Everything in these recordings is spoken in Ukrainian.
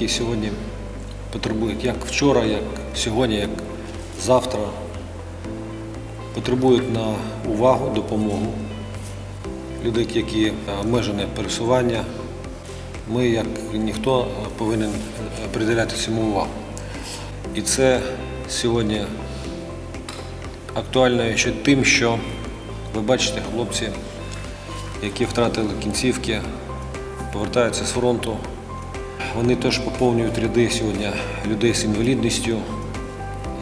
які сьогодні потребують, як вчора, як сьогодні, як завтра, потребують на увагу, допомогу. Люди, які обмежене пересування, ми, як ніхто, повинен приділяти цьому увагу. І це сьогодні актуально ще тим, що ви бачите, хлопці, які втратили кінцівки, повертаються з фронту. Вони теж поповнюють ряди сьогодні людей з інвалідністю.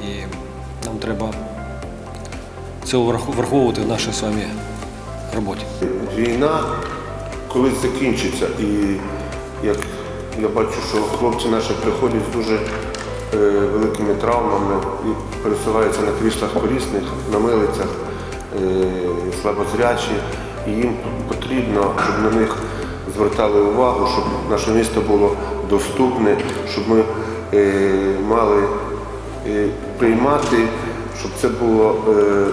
І нам треба це враховувати в нашій з вами роботі. Війна колись закінчиться, і як я бачу, що хлопці наші приходять з дуже е, великими травмами і пересуваються на кріслах колісних, на милицях, е, слабозрячі, і їм потрібно, щоб на них звертали увагу, щоб наше місто було доступне, щоб ми е, мали е, приймати, щоб це було. Е,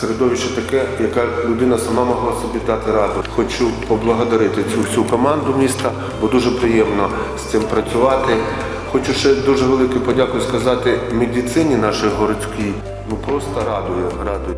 середовище таке, яка людина сама могла собі дати раду. Хочу поблагодарити цю всю команду міста, бо дуже приємно з цим працювати. Хочу ще дуже велику подяку сказати медицині нашій городській. Ну просто радує, радує.